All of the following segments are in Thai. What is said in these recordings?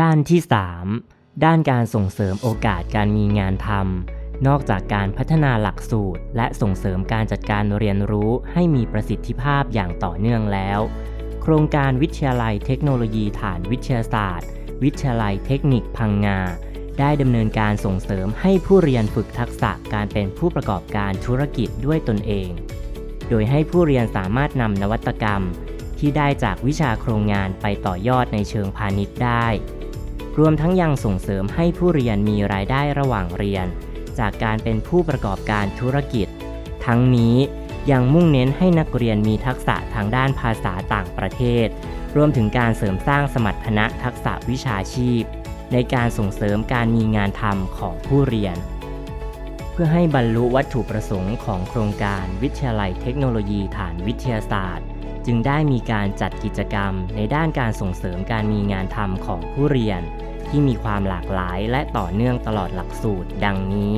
ด้านที่ 3 ด้านการส่งเสริมโอกาสการมีงานทำนอกจากการพัฒนาหลักสูตร และส่งเสริมการจัดการเรียนรู้ให้มีประสิทธิภาพอย่างต่อเนื่องแล้ว โครงการวิทยาลัยเทคโนโลยีฐานวิทยาศาสตร์ วิทยาลัยเทคนิคพังงา ได้ดำเนินการส่งเสริมให้ผู้เรียนฝึกทักษะการเป็นผู้ประกอบการธุรกิจด้วยตนเอง โดยให้ผู้เรียนสามารถนำนวัตกรรมที่ได้จากวิชาโครงงานไปต่อยอดในเชิงพาณิชย์ได้ รวมทั้งยังส่งเสริมให้ผู้เรียนมีรายได้ระหว่างเรียน จากการเป็นผู้ประกอบการธุรกิจ ทั้งนี้ยังมุ่งเน้นให้นักเรียนมีทักษะทางด้านภาษาต่างประเทศ รวมถึงการเสริมสร้างสมรรถนะทักษะวิชาชีพ ในการส่งเสริมการมีงานทำของผู้เรียน เพื่อให้บรรลุวัตถุประสงค์ของโครงการวิทยาลัยเทคโนโลยีฐานวิทยาศาสตร์ จึงได้มีการจัดกิจกรรมในด้านการส่งเสริมการมีงานทำของผู้เรียน ที่มีความหลากหลายและต่อเนื่องตลอดหลักสูตร ดังนี้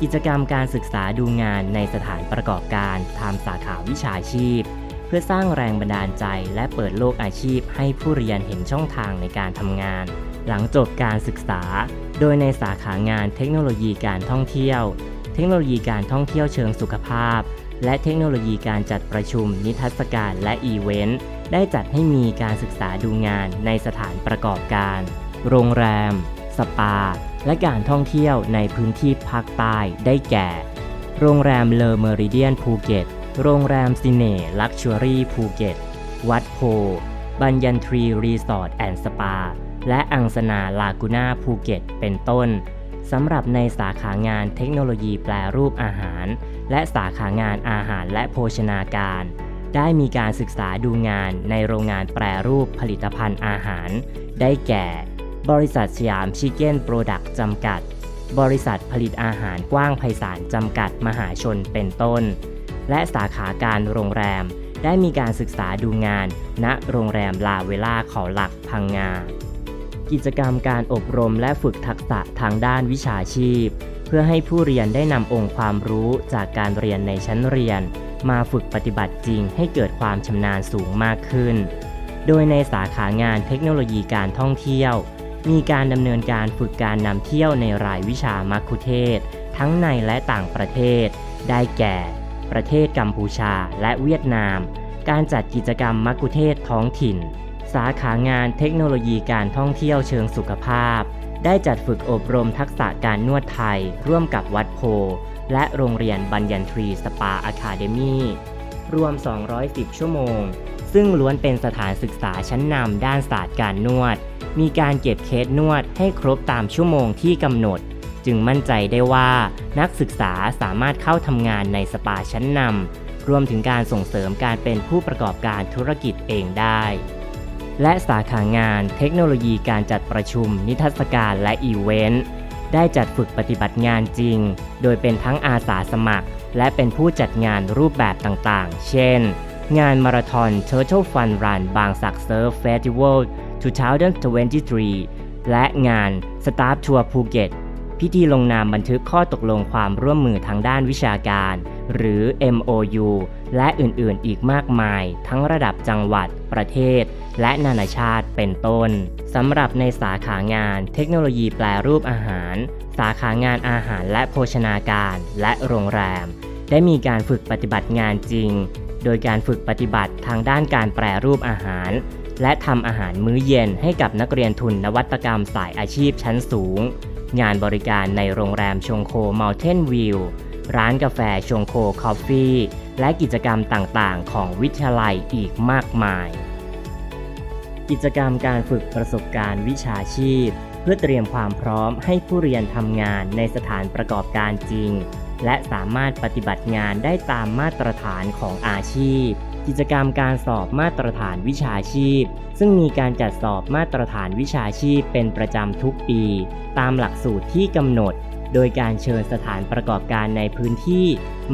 กิจกรรมการศึกษาดูงานในสถานประกอบการทำสาขาวิชาชีพ เพื่อสร้างแรงบันดาลใจและเปิดโลกอาชีพให้ผู้เรียนเห็นช่องทางในการทำงาน หลังจบการศึกษา โดยในสาขางานเทคโนโลยีการท่องเที่ยว เทคโนโลยีการท่องเที่ยวเชิงสุขภาพและเทคโนโลยีการจัดประชุม นิทรรศการและอีเวนต์ ได้จัดให้มีการศึกษาดูงานในสถานประกอบการ โรงแรม สปา และการท่องเที่ยวในพื้นที่ภาคใต้ได้แก่ โรงแรมเลอเมริเดียนภูเก็ต โรงแรมซิเน่ลักชัวรี่ภูเก็ต วัดโพ บัญญันทรีรีสอร์ทแอนด์สปา และอังสนาลากูน่าภูเก็ต เป็นต้นสำหรับในสาขางานเทคโนโลยีแปลรูปอาหาร และสาขางานอาหารและโภชนาการ ได้มีการศึกษาดูงานในโรงงานแปรรูปผลิตภัณฑ์อาหาร ได้แก่ บริษัทสยามชิคเก้นโปรดักต์จำกัด บริษัทผลิตอาหารกว้างไพศาลจำกัดมหาชนเป็นต้น และสาขาการโรงแรม ได้มีการศึกษาดูงาน ณโรงแรมลาเวล่าเขาหลักพังงา กิจกรรมการอบรมและฝึกทักษะทางด้านวิชาชีพ เพื่อให้ผู้เรียนได้นำองค์ความรู้จากการเรียนในชั้นเรียน มาฝึกปฏิบัติจริงให้เกิดความชำนาญสูงมากขึ้น โดยในสาขางานเทคโนโลยีการท่องเที่ยว มีการดำเนินการฝึกการนำเที่ยวในรายวิชามัคคุเทศ ทั้งในและต่างประเทศ ได้แก่ ประเทศกัมพูชาและเวียดนาม การจัดกิจกรรมมัคคุเทศท้องถิ่น สาขางานเทคโนโลยีการท่องเที่ยวเชิงสุขภาพ ได้จัดฝึกอบรมทักษะการนวดไทย ร่วมกับวัดโพ และโรงเรียนบัญญันทรีสปาอะคาเดมีรวม 210 ชั่วโมง ซึ่งล้วนเป็นสถานศึกษาชั้นนำด้านศาสตร์การนวด มีการเก็บเคสนวดให้ครบตามชั่วโมงที่กำหนด จึงมั่นใจได้ว่านักศึกษาสามารถเข้าทำงานในสปาชั้นนำรวมถึงการส่งเสริมการเป็นผู้ประกอบการธุรกิจเองได้ และสาขางานเทคโนโลยีการจัดประชุม นิทรรศการและอีเวนต์ได้จัดฝึกปฏิบัติงานจริง โดยเป็นทั้งอาสาสมัคร และเป็นผู้จัดงานรูปแบบต่างๆ เช่น งานมาราธอน Turtle Fun Run บางสักเซิร์ฟเฟสติวัล 2023 และงาน Staff Tour ภูเก็ตพิธีลงนามบันทึกข้อตกลงความร่วมมือทางด้านวิชาการ หรือ MOU และอื่นๆ อีกมากมาย ทั้งระดับจังหวัด ประเทศ และนานาชาติเป็นต้นสำหรับในสาขางานเทคโนโลยีแปลรูปอาหาร สาขางานอาหารและโภชนาการและโรงแรม ได้มีการฝึกปฏิบัติงานจริง โดยการฝึกปฏิบัติทางด้านการแปรรูปอาหาร และทำอาหารมื้อเย็นให้กับนักเรียนทุนนวัตกรรมสายอาชีพชั้นสูง งานบริการในโรงแรมชงโคม u ลเทนวิวร้านกาแฟชงโคคอฟฟี่และกิจกรรมต่างๆ ของวิทยาลัยอีกมากมาย กิจกรรมการฝึกประสบการณ์วิชาชีพ เพื่อเตรียมความพร้อมให้ผู้เรียนทำงานในสถานประกอบการจริง และสามารถปฏิบัติงานได้ตามมาตรฐานของอาชีพ กิจกรรมการสอบมาตรฐานวิชาชีพ ซึ่งมีการจัดสอบมาตรฐานวิชาชีพเป็นประจำทุกปี ตามหลักสูตรที่กำหนด โดยการเชิญสถานประกอบการในพื้นที่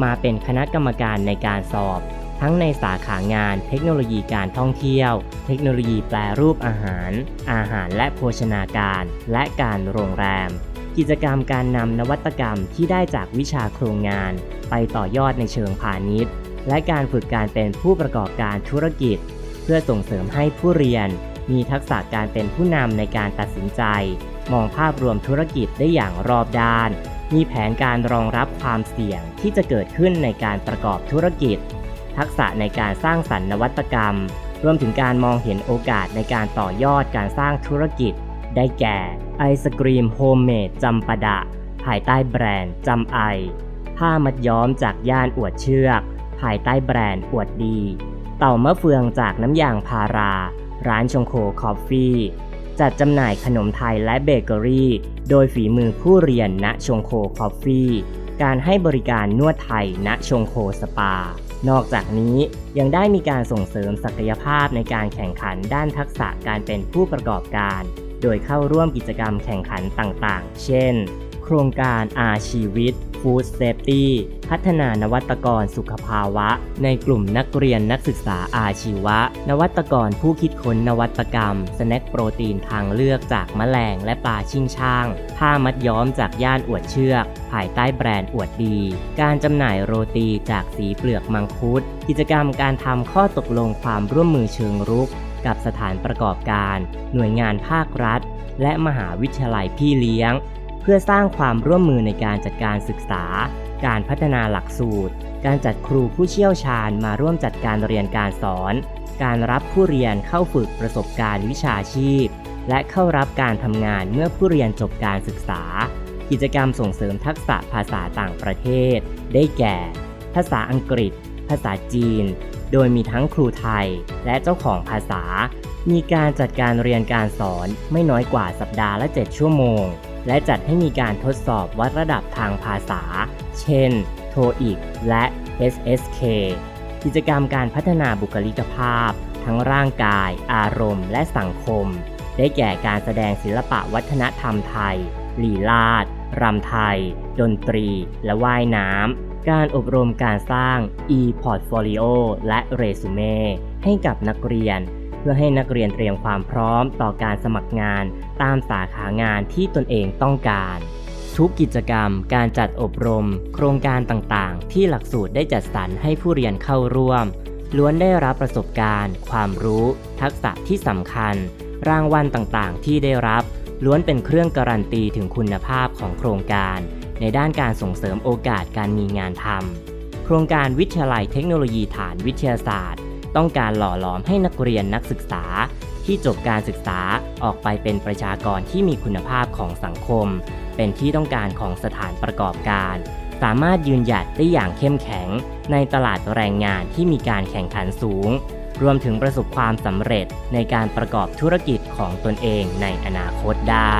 มาเป็นคณะกรรมการในการสอบ ทั้งในสาขางาน เทคโนโลยีการท่องเที่ยว เทคโนโลยีแปลรูปอาหาร อาหารและโภชนาการ และการโรงแรมกิจกรรมการนำนวัตกรรมที่ได้จากวิชาโครงงาน ไปต่อยอดในเชิงพาณิชย์ และการฝึกการเป็นผู้ประกอบการธุรกิจ เพื่อส่งเสริมให้ผู้เรียน มีทักษะการเป็นผู้นำในการตัดสินใจ มองภาพรวมธุรกิจได้อย่างรอบด้าน มีแผนการรองรับความเสี่ยงที่จะเกิดขึ้นในการประกอบธุรกิจ ทักษะในการสร้างสรรค์นวัตกรรม รวมถึงการมองเห็นโอกาสในการต่อยอดการสร้างธุรกิจ ได้แก่ไอศกรีมโฮมเมดจำปาดะ ภายใต้แบรนด์จำไอผ้ามัดย้อมจากย่านอวดเชือก ภายใต้แบรนด์อวดดี เต่ามะเฟืองจากน้ำยางพารา ร้านชงโคคอฟฟี่ จัดจำหน่ายขนมไทยและเบเกอรี่ โดยฝีมือผู้เรียนณชงโคคอฟฟี่ การให้บริการนวดไทยณชงโคสปา นอกจากนี้ยังได้มีการส่งเสริมศักยภาพในการแข่งขันด้านทักษะการเป็นผู้ประกอบการ โดยเข้าร่วมกิจกรรมแข่งขันต่างๆ เช่น โครงการอาชีวิต Food Safety พัฒนานวัตกรสุขภาวะ ในกลุ่มนักเรียนนักศึกษาอาชีวะ นวัตกรผู้คิดค้นนวัตกรรม สแน็คโปรตีนทางเลือกจากแมลงและปลาชิงช่าง ผ้ามัดย้อมจากย่านอวดเชือก ภายใต้แบรนด์อวดดี การจำหน่ายโรตีจากสีเปลือกมังคุด กิจกรรมการทำข้อตกลงความร่วมมือเชิงรุก กับสถานประกอบการ หน่วยงานภาครัฐ และมหาวิทยาลัยพี่เลี้ยง เพื่อสร้างความร่วมมือในการจัดการศึกษา การพัฒนาหลักสูตร การจัดครูผู้เชี่ยวชาญมาร่วมจัดการเรียนการสอน การรับผู้เรียนเข้าฝึกประสบการณ์วิชาชีพ และเข้ารับการทำงานเมื่อผู้เรียนจบการศึกษา กิจกรรมส่งเสริมทักษะภาษาต่างประเทศ ได้แก่ ภาษาอังกฤษ ภาษาจีน โดยมีทั้งครูไทยและเจ้าของภาษา มีการจัดการเรียนการสอนไม่น้อยกว่าสัปดาห์ละ 7 ชั่วโมง และจัดให้มีการทดสอบวัดระดับทางภาษา เช่น TOEIC และ SSK กิจกรรมการพัฒนาบุคลิกภาพ ทั้งร่างกาย อารมณ์ และสังคม ได้แก่การแสดงศิลปะวัฒนธรรมไทย ลีลาดรำไทย ดนตรี และว่ายน้ำ การอบรมการสร้าง e-portfolio และเรซูเม่ให้กับนักเรียน พื่อให้นักเรียนเตรียมความพร้อมต่อการสมัครงานตามสาขางานที่ตนเองต้องการ ทุกกิจกรรม การจัดอบรม โครงการต่างๆ ที่หลักสูตรได้จัดสรรให้ผู้เรียนเข้าร่วม ล้วนได้รับประสบการณ์ ความรู้ ทักษะที่สำคัญ รางวัลต่างๆ ที่ได้รับ ล้วนเป็นเครื่องการันตีถึงคุณภาพของโครงการ ในด้านการส่งเสริมโอกาสการมีงานทำโครงการวิทยาลัยเทคโนโลยีฐานวิทยาศาสตร์ ต้องการหล่อหลอมให้นักเรียนนักศึกษา ที่จบการศึกษาออกไปเป็นประชากรที่มีคุณภาพของสังคม เป็นที่ต้องการของสถานประกอบการ สามารถยืนหยัดได้อย่างเข้มแข็ง ในตลาดแรงงานที่มีการแข่งขันสูง รวมถึงประสบความสำเร็จในการประกอบธุรกิจของตนเองในอนาคตได้